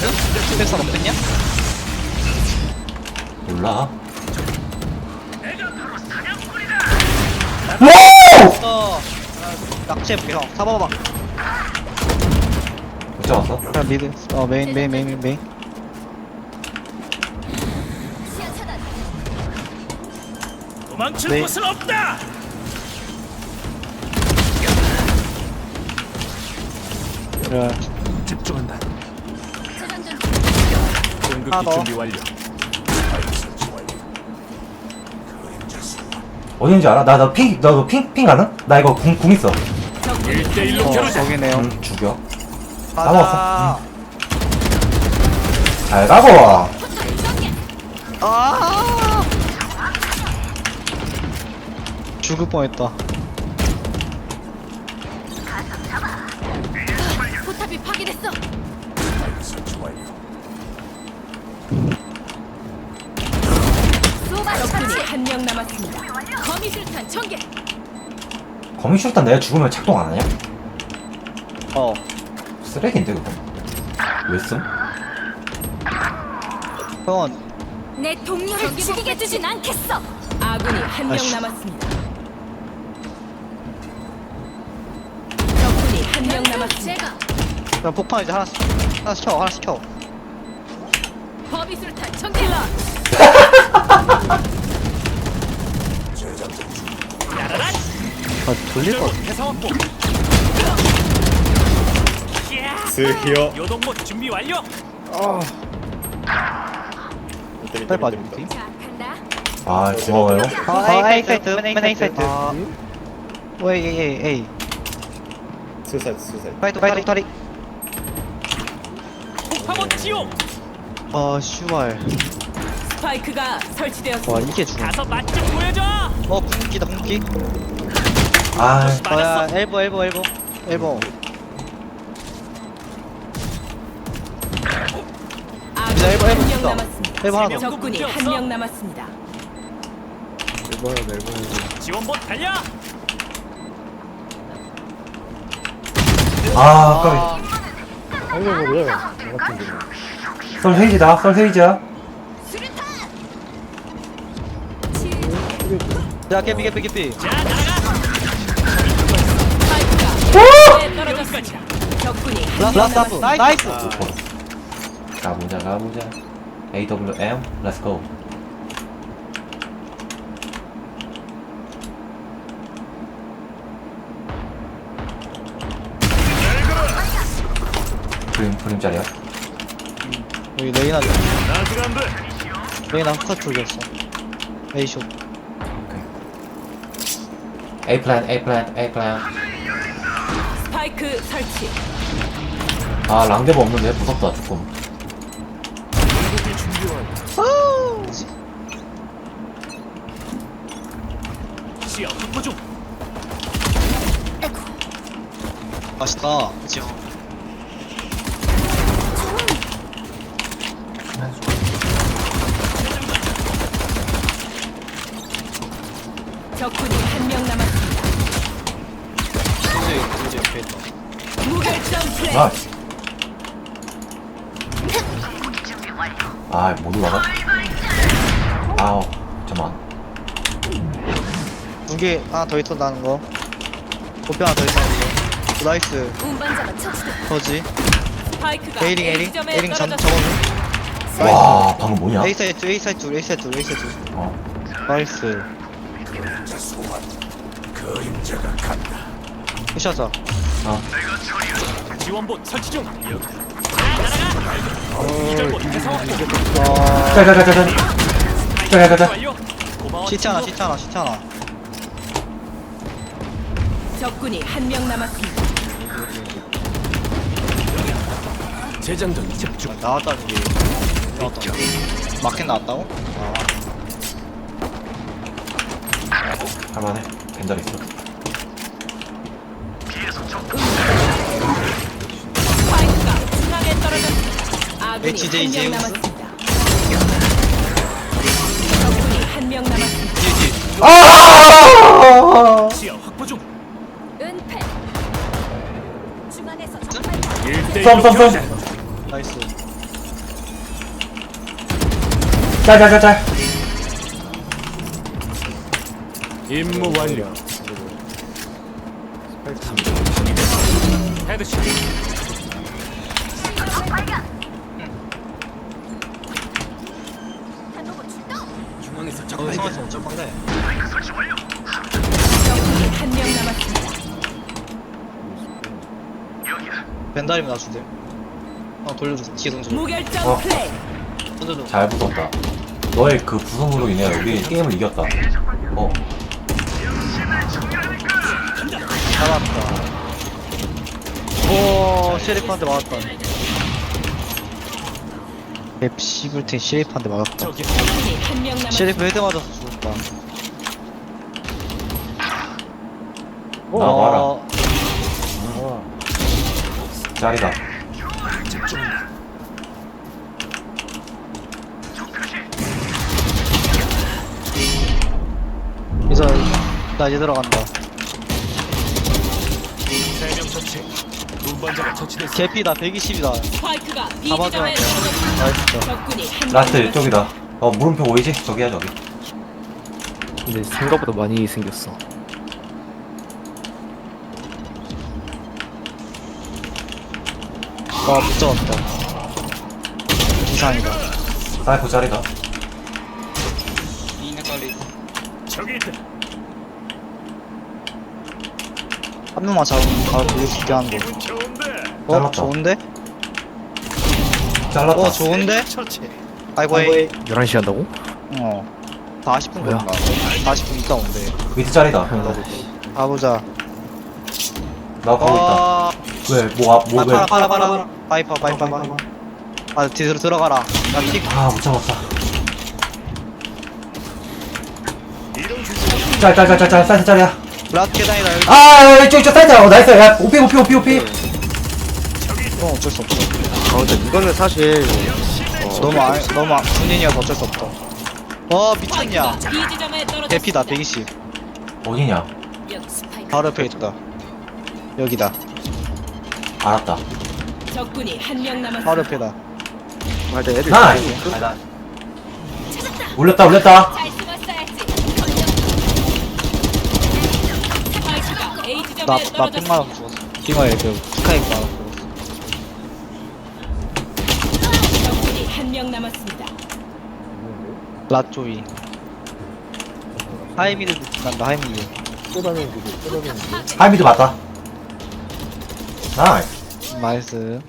나이스 스페이스 없겠냐? 몰라. 어 낙지해볼게 형 잡아봐 못 잡았어? 그냥 미드 어 메인 메인 메인 메인. 도망칠 네. 곳은 없다. 그래 집중한다. 공격기 하나 더. 준비 완료. 어딘지 알아? 나, 나 핑, 너 핑, 핑 가능? 나 이거 궁, 궁 있어. 1대1로 어 겨루자. 저기네요 응, 죽여. 가자 잘 가고! 아 죽을 뻔했다 포탑이 파괴됐어. 소바 적군이. 한 명 남았습니다. 거미술탄 전개. 거미줄단 내가 죽으면 작동 안 하냐? 어 쓰레기인데, 그거. 왜 씀? 형은 내 동료를 죽이게 두진 않겠어. 아군이 한 명 아이씨. 남았습니다. 적군이 한 명 남았습니다. 제가 그냥 폭탄 이제 하나씩 하나씩 켜 하나씩 켜 거미술탄 전개. 아 돌릴 것 같아 확보. 스히어 요동못 준비 완료. 빨리 빠지면 자 간다. 아, 고마워요. 아 A 사이트 맨 A 사이트 오 A A A 수사이트 수사이트 파이트 파이트 타리 폭파본 지옥. 아 슈발 스파이크가 설치되었습니다. 와 이게 죽어 가서 맛 좀 보여줘. 어 궁기다 궁기 아, 어야 맞았어. 엘보 엘보 엘보 엘보 아군이 일본, 일본 한명 있어. 남았습니다. 엘보 하나 더 적군이 한 명 남았습니다. 지원봇 달려. 아. 썰 헤이지다, 썰 헤이지야. 야 나가. 스파이크가 에 떨어졌습니다. 적군이 라스트. 나이스 가보자, 가보자. AWM, let's go. 프림, 프림짜리야. 여기 레이나. 레이나 컷 돌렸어 A쇼 A plan, A plan, A plan. 스파이크 설치. 아, 랑데버 없는데 무섭다 조금. 공격기 준비 완료. 시야 확보 중. 맛있다 적군이 한 명 남았습니다. 있다 무결점 플레이. 아, 아, 못 올라가? 아우, 잠깐만. 두개 하나 더 있었다는 거 고뼈 하나 더 있었다는 거 나이스 운반자가 처치됐다. 거지 스파이크가 에이링 에이링 지점에 에이링 전 떨어졌습니다. 저거 와, 방금 뭐냐? A 사이트 A 사이트 둘 A 사이트 둘 A 사이트 둘 어. 나이스 푸시하자 어. 지원봇 설치 중. 자 나가. 이절봇 대사 확보. 와 자, 자, 자, 자, 자. 자, 자, 자. 완료. 고마워. 시체 하나. 시체 하나 시체 하나 적군이 한 명 남았습니다. 재장전 집중. 나왔다는 게 나왔다 마켓 나왔다고? 아 할만해. 벤달 있어. HJ 한명 제우스? 남았습니다. 적군이 한명 남았습니다. 아! 시야 확보 중. 은폐. 중앙에서 적발. 1대1로 썸, 썸, 썸. 뒤에 나이스 짤짤짤짤 임무 완료. 헤드샷. 벤다리면 놔주대 어 돌려줘 뒤에 던져 무결점 어. 플레이. 던져줘 잘 붙었다. 너의 그 부승으로 인해 우리 게임을 이겼다. 어. 잡았다. 오 쉐리프한테 맞았다. 맵 씹을테 쉐리프한테 맞았다. 저기 적군이 한명 남았습니다. 쉐리프 헤드 맞아서 죽었다. 나와라. 어, 짤이다 이제 나 이제 들어간다 세명 처치. 운반자가 처치됐어. 개피다 120이다 스파이크가 B 잡아줘. 지점에 떨어졌습니다. 나이스 적군이 한 라스트 명 이쪽이다 어 물음표 보이지? 저기야 저기 근데 생각보다 많이 생겼어. 와 붙잡았다 이상이다 사이코 짤이다 저기 있다. 한 명만 잡으면 바로 돌릴 수 있게 하는 거 기분 좋은데. 어? 잘랐다. 좋은데? 잘랐다 어 좋은데? 처치. 아이고 에이 11시 한다고? 어 40분 뭐야? 걸린다 40분 있다 온대 밑에 짤이다 가보자 나 보고 있다 어... 왜? 뭐, 아, 뭐, 아, 왜? 빨아 빨아 빨아 파이퍼 파이퍼 파이퍼 아 뒤로 들어가라 나픽 아, 못 중. 짤, 짤, 짤, 짤, 짤, 사이트 짤이야. 라트 계단이다 여기 아, 이쪽, 이쪽, 사이트. 어, 나이스. 야, 오피, 오피, 오피, 오피. 어 어쩔 수 없어 아 근데 이거는 사실 너무 아, 너무 아- 군인이어서 어쩔 수 없다 어 미쳤냐 B 지점에 떨어졌습니다. 대피다 120 어디냐? 바로 옆에 있다 여기다 알았다. 적군이 한 명 남았습니다. 바로 옆에다 말대 애들 나. 올렸다, 올렸다. 잘 숨었어야지. 스파이크가 A 지점에 나나 떨어졌습니다. 핑 맞아서 죽었어 핑어에 그 맞아서 죽었어 적군이 한 명 남았습니다. 라조이 하이미드 난다 하이미드 하이미드 맞다. 나이스. 나이스